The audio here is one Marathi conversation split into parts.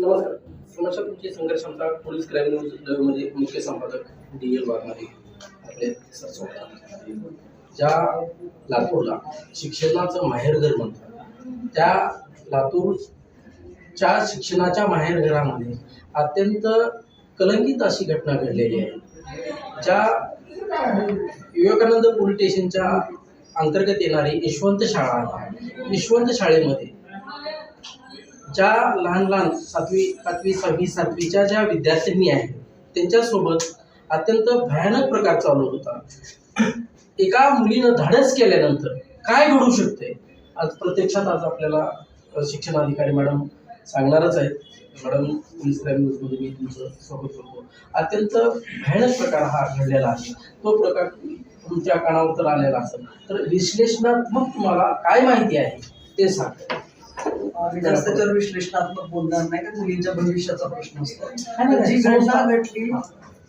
नमस्कार. समस्या तुमची संघर्ष क्षमता पोलीस क्राईम न्यूज म्हणजे मुख्य संपादक डी एल वाघमारे आपले ज्या लातूरला शिक्षणाचं माहेरघर म्हणतात त्या लातूरच्या शिक्षणाच्या माहेरघरामध्ये अत्यंत कलंकित अशी घटना घडलेली आहे. ज्या विवेकानंद पोलीस स्टेशनच्या अंतर्गत येणारी यशवंत शाळा आहे. यशवंत शाळेमध्ये ज्या लहान लहान सातवी पाचवी सहावी सातवीच्या ज्या विद्यार्थिनी आहेत त्यांच्यासोबत अत्यंत भयानक प्रकार चालू होता. एका मुलीनं धाडस केल्यानंतर काय घडू शकते? आज प्रत्यक्षात आज आपल्याला शिक्षण अधिकारी मॅडम सांगणारच आहेत. मॅडम पोलीस क्राईम न्यूजमध्ये मी तुमचं स्वागत करतो. अत्यंत भयानक प्रकार हा घडलेला आहे. तो प्रकार तुमच्या कानावर तर आलेला असेल. तर विश्लेषणात्मक तुम्हाला काय माहिती आहे ते सांगा. जास्त त्याच्यावर विश्लेषणात्मक बोलणार नाही का मुलींच्या भविष्याचा प्रश्न असतो. तर जी घटना घडली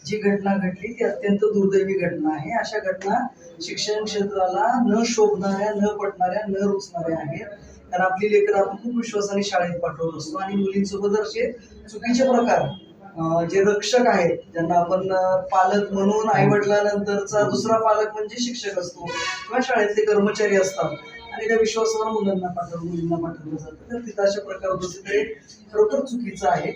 जी घटना घडली ती अत्यंत दुर्दैवी घटना आहे. अशा घटना शिक्षण क्षेत्राला न शोभणाऱ्या न पटणाऱ्या न रुचणाऱ्या आहेत. कारण आपली लेकरं आपण खूप विश्वासाने शाळेत पाठवत असतो आणि मुलींसोबत असे चुकीचे प्रकार जे रक्षक आहेत ज्यांना आपण पालक म्हणून आई वडिलांनंतरचा दुसरा पालक म्हणजे शिक्षक असतो. किंवा शाळेतले कर्मचारी असतात. आणि त्या विश्वासावर मुलांना पाठवलं मुलींना पाठवलं जातं. तर तिथं अशा प्रकार होतो ते खरोखर चुकीचं आहे.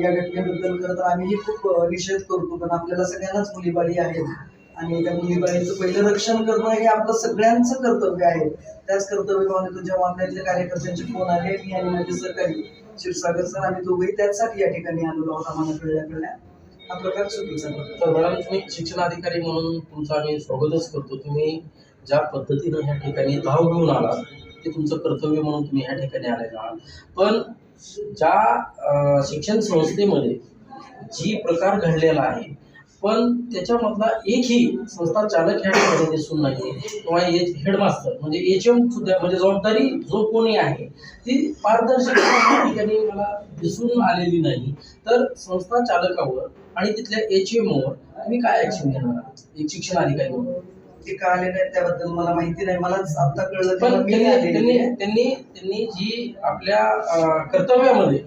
या घटनेबद्दल खरं तर आम्हीही खूप निषेध करतो पण आपल्याला सगळ्यांनाच मुलीबाळी आहेत आणि त्या मुलीबाळीचं पहिलं रक्षण करणं हे आपलं सगळ्यांचं कर्तव्य आहे. त्याच कर्तव्यामध्ये भावनेतून जेव्हा आपल्यातल्या कार्यकर्त्यांचे फोन आले मी आणि माझे सरकारी क्षीरसागर सर आम्ही दोघेही त्याचसाठी या ठिकाणी आलेलो आहोत आम्हाला कळल्या कळल्या. हा प्रकार चुकीचा तर मॅडम तुम्ही शिक्षण अधिकारी म्हणून तुमचं आम्ही स्वागतच करतो. तुम्ही ज्या पद्धतीनं ह्या ठिकाणी धाव घेऊन आला ते तुमचं कर्तव्य म्हणून तुम्ही ह्या ठिकाणी आलेला आहात. पण ज्या शिक्षण संस्थेमध्ये जी प्रकार घडलेला आहे पण त्याच्यामधला एकही संस्था चालक ह्या ठिकाणी दिसून नाही किंवा हेडमास्तर म्हणजे एच एम सुद्धा म्हणजे जबाबदारी जो कोणी आहे ती पारदर्शक या ठिकाणी मला दिसून आलेली नाही. तर संस्था चालकावर आणि तिथल्या एच एमवर तुम्ही काय ऍक्शन घेणार आहात? एक शिक्षण अधिकारी म्हणून. ते का आले नाहीत त्याबद्दल मला माहिती नाही. मलाच आता कळलं पण त्यांनी त्यांनी. त्यांनी त्यांनी जी आपल्या कर्तव्यामध्ये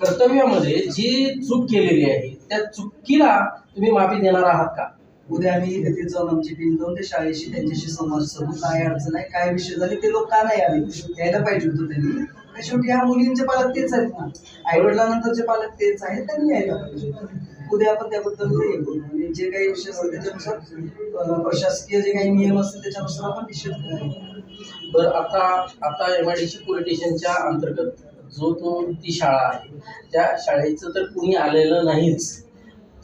कर्तव्यामध्ये जी चूक केलेली आहे त्या चुकीला तुम्ही माफी देणार आहात का? उद्या आम्ही तिथे जाऊन आमची टीम जाऊन ते शाळेशी त्यांच्याशी संवाद साधू. काय अडचण आहे काय विषय झाले ते लोक का नाही आले? यायला पाहिजे होतं त्यांनी. शेवटी ह्या मुलींचे पालक तेच आहेत ना. आई वडिलांनंतरचे पालक तेच आहेत त्यांनी यायला पाहिजे होतं. उद्या आपण त्याबद्दल जे काही विषय असतात त्याच्यानुसार प्रशासकीय जे काही नियम असतील त्याच्यानुसार आपण निश्चित करायला बरं आता आता एम आय डी सी पोलिटिशियनच्या अंतर्गत जो तो ती शाळा आहे त्या शाळेचं तर कुणी आलेलं नाहीच.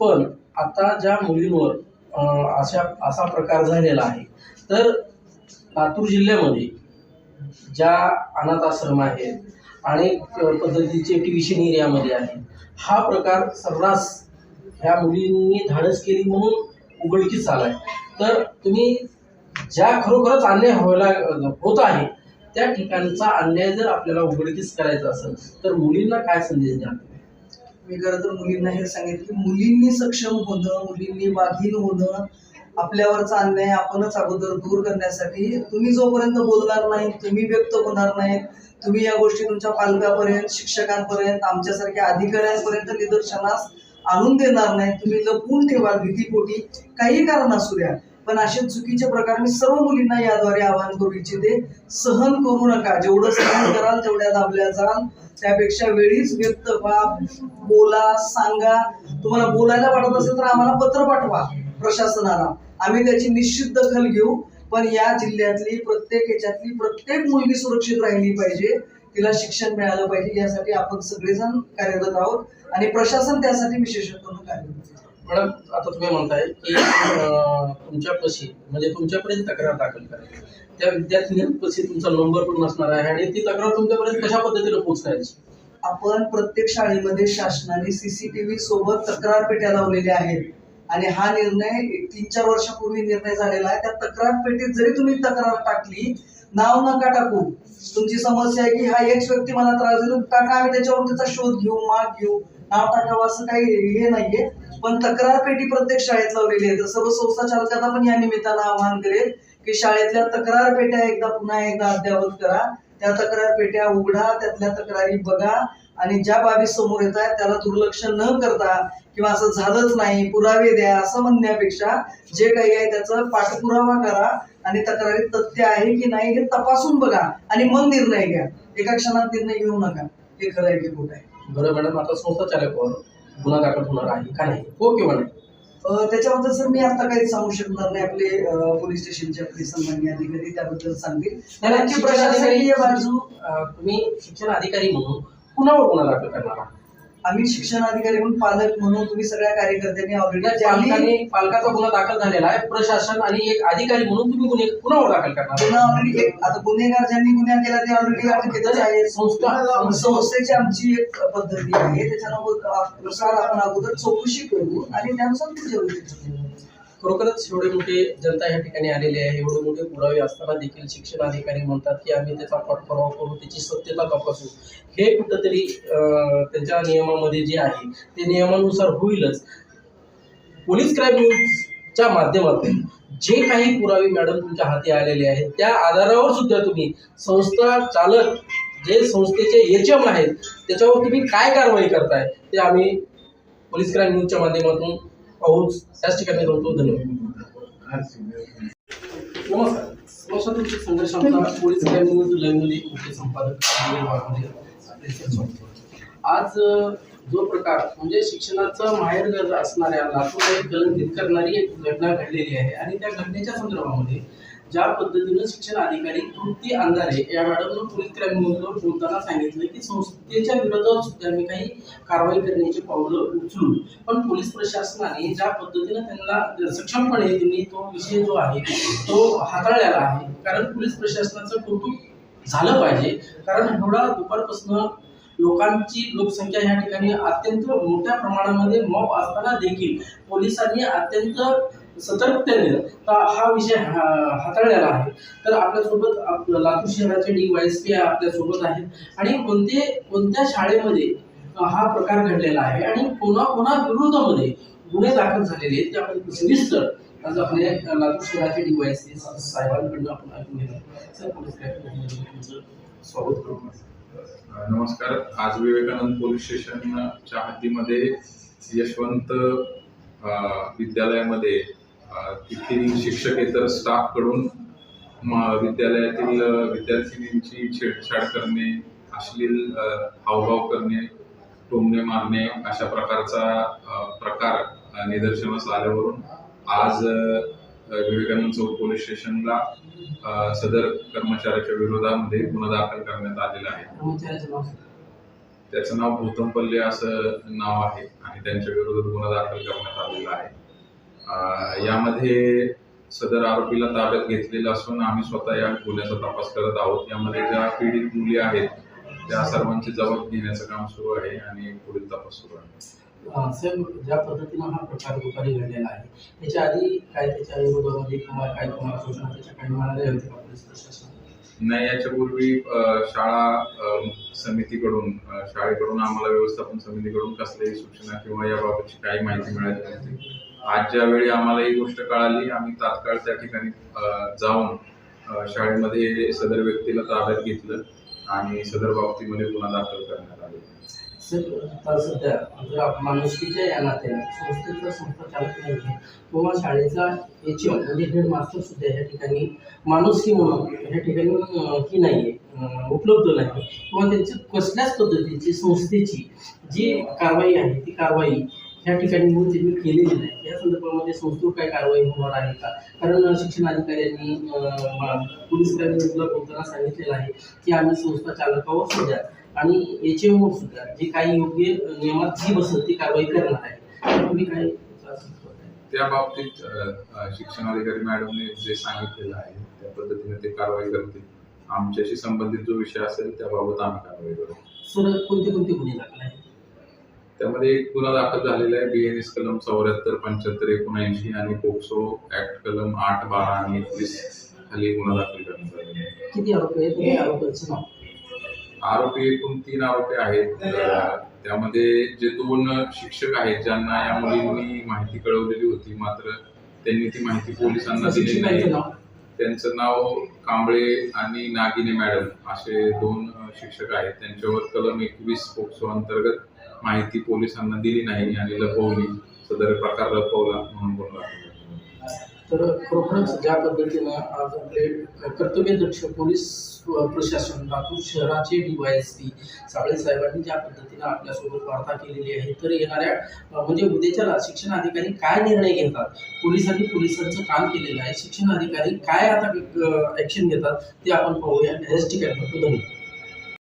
पण आता ज्या मुलींवर अशा असा प्रकार झालेला आहे तर लातूर जिल्ह्यामध्ये ज्या अनाथ आश्रम आहेत अनेक पद्धतीचे ट्युशन एरियामध्ये आहे हा प्रकार सर्रास ह्या मुलींनी धाडस केली म्हणून उघडकीस आलाय. तर तुम्ही ज्या खरोखरच अन्याय व्हायला होत आहे त्या ठिकाणचा अन्याय जर आपल्याला उघडकीस करायचा असेल तर मुलींना काय संदेश द्या मी खरं तर मुलींना हे सांगितलं की मुलींनी सक्षम होणं मुलींनी बाधीन होणं आपल्यावरचा अन्याय आपणच अगोदर दूर करण्यासाठी तुम्ही जोपर्यंत बोलणार नाही तुम्ही व्यक्त होणार नाही तुम्ही या गोष्टी तुमच्या पालकापर्यंत शिक्षकांपर्यंत आमच्यासारख्या अधिकाऱ्यांपर्यंत निदर्शनास आणून देणार नाही. तुम्ही लपवून ठेवा भीतीपोटी. काही कारण असू द्या पण असे चुकीचे प्रकार मी सर्व मुलींना याद्वारे आवाहन करू इच्छिते सहन करू नका. जेवढं सहन कराल तेवढ्या दाबल्या जाल. त्यापेक्षा वेळीच व्यक्त व्हा बोला सांगा. तुम्हाला बोलायला वाटत असेल तर आम्हाला पत्र पाठवा प्रशासनाला. आम्ही त्याची निश्चित दखल घेऊ. पण या जिल्ह्यातली प्रत्येक याच्यातली प्रत्येक मुलगी सुरक्षित राहिली पाहिजे. तिला शिक्षण मिळालं पाहिजे यासाठी आपण सगळेजण कार्यरत आहोत आणि प्रशासन त्यासाठी विशेषत्वानं कार्यरत. मॅडम आता तुम्ही म्हणताय की तुमच्यापाशी म्हणजे तुमच्यापर्यंत तक्रार दाखल करायची त्या विद्यार्थिनीपाशी तुमचा नंबर पण नसणार आहे आणि ती तक्रार तुमच्यापर्यंत कशा पद्धतीने पोहोचवायची आपण प्रत्येक शाळेमध्ये शासनाने सीसीटीव्ही सोबत तक्रार पेट्या लावलेल्या आहेत. आणि हा निर्णय तीन चार वर्षापूर्वी निर्णय झालेला आहे. त्या तक्रार पेटीत जरी तुम्ही तक्रार टाकली नाव नका टाकू. तुमची समस्या आहे की हा एक व्यक्ती मला त्रास देतो टाका आम्ही त्याच्यावर त्याचा शोध घेऊ माग घेऊ. नाव टाकावं असं काही हे नाहीये. पण तक्रार पेटी प्रत्येक शाळेत लावलेली आहे. तर सर्व संस्था चालकांना पण या निमित्तानं आवाहन करेल की शाळेतल्या तक्रार पेट्या एकदा पुन्हा एकदा अद्ययावत करा. त्या तक्रार पेट्या उघडा त्यातल्या तक्रारी बघा. आणि ज्या बाबी समोर येत आहेत त्याला दुर्लक्ष न करता किंवा असं झालंच नाही पुरावे द्या असं म्हणण्यापेक्षा जे काही आहे त्याचा पाठपुरावा करा आणि तक्रारीत तथ्य आहे की नाही हे तपासून बघा आणि मग निर्णय घ्या. एका क्षणात निर्णय घेऊ नका. हे खरं आहे की खोटं आहे? बरं मॅडम आता संस्था चालकावर गुन्हा दाखल होणार आहे का नाही? हो किंवा नाही? त्याच्याबद्दल सर मी आता काही सांगू शकणार नाही. आपले पोलीस स्टेशनचे आपले सन्मान्य अधिकारी त्याबद्दल सांगतील. प्रशासकीय बाजू तुम्ही शिक्षण अधिकारी म्हणून कुणावर गुन्हा दाखल करणार? आहात आम्ही शिक्षण अधिकारी म्हणून पालक म्हणून तुम्ही सगळ्या कार्यकर्त्यांनी ऑलरेडी पालकांनी पालकाचा गुन्हा दाखल झालेला आहे. प्रशासन आणि एक अधिकारी म्हणून तुम्ही गुन्हे कुणावर दाखल करणार? गुन्हा ऑलरेडी एक आता गुन्हेगार ज्यांनी गुन्हा केला ते ऑलरेडी अटकेतच आहे संस्था संस्थेची आमची एक पद्धती आहे. त्याच्यानुसार आपण अगोदर चौकशी करू आणि त्यानुसार पुढच्या गोष्टी खरोखरच एवढे मोठे जनता या ठिकाणी आलेली आहे एवढे मोठे पुरावे असताना देखील शिक्षण अधिकारी म्हणतात की आम्ही त्याचा पाठपुरावा करू त्याची सत्यता तपासू. हे कुठंतरी त्यांच्या नियमामध्ये जे आहे ते नियमानुसार होईलच. पोलीस क्राईम न्यूजच्या माध्यमातून जे काही पुरावे मॅडम तुमच्या हाती आलेले आहेत त्या आधारावर सुद्धा तुम्ही संस्था चालक जे संस्थेचे एच एम आहेत त्याच्यावर तुम्ही काय कारवाई करताय ते आम्ही पोलीस क्राईम न्यूजच्या माध्यमातून पाऊस त्याच ठिकाणी होतो धन्यवाद. नमस्कार. नमस्कार तुमची संघर्ष पोलीस न्यूज लाईव्हमध्ये मुख्य संपादक आज जो प्रकार म्हणजे शिक्षणाचं माहेर असणाऱ्या लातूरमध्ये एक कलंकित करणारी एक घटना घडलेली आहे. आणि त्या घटनेच्या संदर्भामध्ये ज्या पद्धतीनं शिक्षण अधिकारी तृप्ती अंधारे या मॅडमनं पोलीस क्राईम बोलताना सांगितलं की संस्थेच्या विरोधात सुद्धा मी काही कारवाई करण्याची पावलं उचलू पण पोलीस प्रशासनाने ज्या पद्धतीनं त्यांना सक्षमपणे त्यांनी तो विषय जो आहे तो हाताळलेला आहे कारण पोलीस प्रशासनाचं कौतुक झालं पाहिजे. कारण एवढा दुपारपासून लोकांची लोकसंख्या या ठिकाणी अत्यंत मोठ्या प्रमाणामध्ये मॉप असताना देखील पोलिसांनी अत्यंत सतर्कतेने हा- हा विषय हा- हाताळलेला आहे. तर आपल्यासोबत आप- लातूर शहराचे डी वाय एस पी आपल्यासोबत आहेत. आणि कोणते कोणत्या शाळेमध्ये हा प्रकार घडलेला आहे आणि कोणा कोणा विरोधामध्ये गुन्हे दाखल झालेले आहेत ते आपण सविस्तर आज आपले लातूर शहराचे डी वाय एस पी साहेबांकडून आपण ऐकून घेतो स्वागत करू नमस्कार. आज विवेकानंद पोलीस स्टेशनच्या हद्दीमध्ये यशवंत विद्यालयामध्ये तेथील शिक्षकेतर स्टाफकडून कडून विद्यालयातील विद्यार्थिनींची छेडछाड करणे अश्लील हावभाव करणे टोमणे मारणे अशा प्रकारचा प्रकार निदर्शनास आल्यावरून आज विवेकानंद चौक पोलीस स्टेशनला सदर कर्मचाऱ्याच्या विरोधामध्ये गुन्हा दाखल करण्यात आलेला आहे. नाव त्याचं नाव भूतम पल्ले असं नाव आहे आणि त्यांच्या विरोधात गुन्हा दाखल करण्यात आलेला आहे. यामध्ये सदर आरोपीला ताब्यात घेतलेलं असून आम्ही स्वतः या गुन्ह्याचा तपास करत आहोत. यामध्ये ज्या पीडित मुली आहेत त्या सर्वांची जबाब घेण्याचं काम सुरू आहे आणि पुढील तपास सुरू आहे. अं, ज्या पद्धतीनं हा प्रकार दुपारी घडलेला आहे त्याच्या आधी काय त्याच्या विरोधामध्ये किंवा काय कोणाला सूचना त्याच्या काही म्हणाले होते का पोलीस प्रशासन नाही याच्यापूर्वी पूर्वी शाळा समितीकडून शाळेकडून आम्हाला व्यवस्थापन समितीकडून कसल्याही सूचना किंवा याबाबतची काही माहिती मिळाली नव्हती. आज ज्यावेळी आम्हाला ही गोष्ट कळाली आम्ही तात्काळ त्या ठिकाणी जाऊन शाळेमध्ये सदर व्यक्तीला ताब्यात घेतलं आणि सदर बाबतीमध्ये गुन्हा दाखल करण्यात आले. सध्या जर माणुसकीच्या या नात्याने संस्थेचा संस्थाचालक नाही किंवा शाळेचा एच एम म्हणजे हेड मास्टर सुद्धा या ठिकाणी माणुसकी म्हणून या ठिकाणी की ही नाही आहे उपलब्ध नाही. किंवा त्यांची कसल्याच पद्धतीची संस्थेची जी कारवाई आहे ती कारवाई या ठिकाणी म्हणून त्यांनी केलेली नाही. या संदर्भामध्ये संस्थेवर काय कारवाई होणार आहे का? कारण शिक्षण मा- पोलीस कर्मचाऱ्यांना बोलताना सांगितलेलं आहे की आम्ही संस्था चालकावर सुद्धा आणि एच एम सुद्धा जे काही योग्य नियमात जी बसेल ती कारवाई करणार आहे. तुम्ही काय? त्या बाबतीत शिक्षण अधिकारी मॅडमने जे सांगितलेलं आहे त्या पद्धतीने ते कारवाई करतील. आमच्याशी संबंधित जो विषय असेल त्याबाबत आम्ही कारवाई करू. सर कोणते कोणते गुन्हे त्यामध्ये एक गुन्हा दाखल झालेला आहे बी एन एस कलम चौऱ्याहत्तर पंच्याहत्तर एकोणऐंशी आणि पोक्सो ऍक्ट कलम आठ बारा आणि एकवीस खाली गुन्हा दाखल करण्यात आलेला आहे. किती आरोपी आहेत? किती आरोपीचं नाव? आरोपी एकूण तीन आरोपी आहेत. त्यामध्ये जे दोन शिक्षक आहेत ज्यांना या मुलींनी माहिती कळवलेली होती मात्र त्यांनी ती माहिती पोलिसांना दिली नाही. त्यांचं नाव कांबळे आणि नागिने मॅडम असे दोन शिक्षक आहेत. त्यांच्यावर कलम एकवीस पोक्सो अंतर्गत माहिती पोलिसांना दिली नाही आणि लपवली. सदर प्रकार लपवला म्हणून बोलला. तर खरोखरच ज्या पद्धतीनं आज आपले कर्तव्यदक्ष पोलीस प्रशासन लातूर शहराचे डीवायएसपी साबळे साहेबांनी ज्या पद्धतीनं आपल्यासोबत वार्ता केलेली आहे तर येणाऱ्या म्हणजे उद्याच्या शिक्षण अधिकारी काय निर्णय घेतात? पोलिसांनी पोलिसांचं काम केलेलं आहे. शिक्षण अधिकारी काय आता ॲक्शन घेतात ते आपण पाहूया. एस टी धन्यवाद.